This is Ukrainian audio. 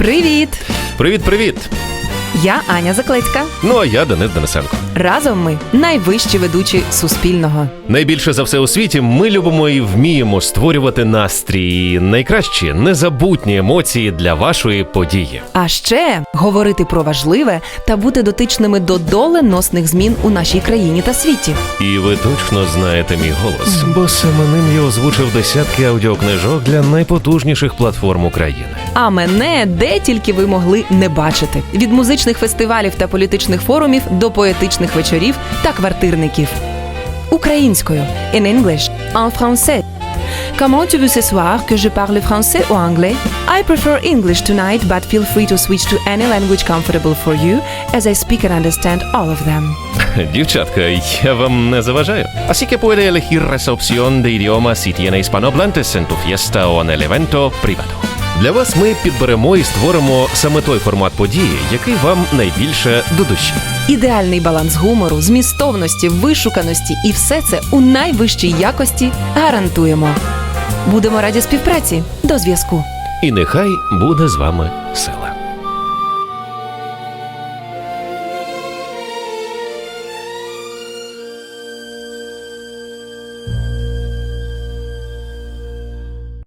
Привіт! Привіт, привіт! Я Аня Заклецька. Ну а я Денис Денисенко. Разом ми найвищі ведучі Суспільного. Найбільше за все у світі ми любимо і вміємо створювати настрій, і найкращі незабутні емоції для вашої події. А ще говорити про важливе та бути дотичними до доленосних змін у нашій країні та світі. І ви точно знаєте мій голос, бо саме ним я озвучив десятки аудіокнижок для найпотужніших платформ України. А мене де тільки ви могли не бачити: від музичних фестивалів та політичних форумів до поетичних вечорів та квартирників. Українською in English, en français. Comment tu veux ce soir que je parle français ou anglais? I prefer English tonight, but feel free to switch to any language comfortable for you, as I speak and understand all of them. Дівчатка, я вам не заважаю. Así que puede elegir esa opción de idioma si tiene hispanohablantes en tu fiesta o en el evento privado. Для вас ми підберемо і створимо саме той формат події, який вам найбільше до душі. Ідеальний баланс гумору, змістовності, вишуканості і все це у найвищій якості гарантуємо. Будемо раді співпраці. До зв'язку. І нехай буде з вами сила.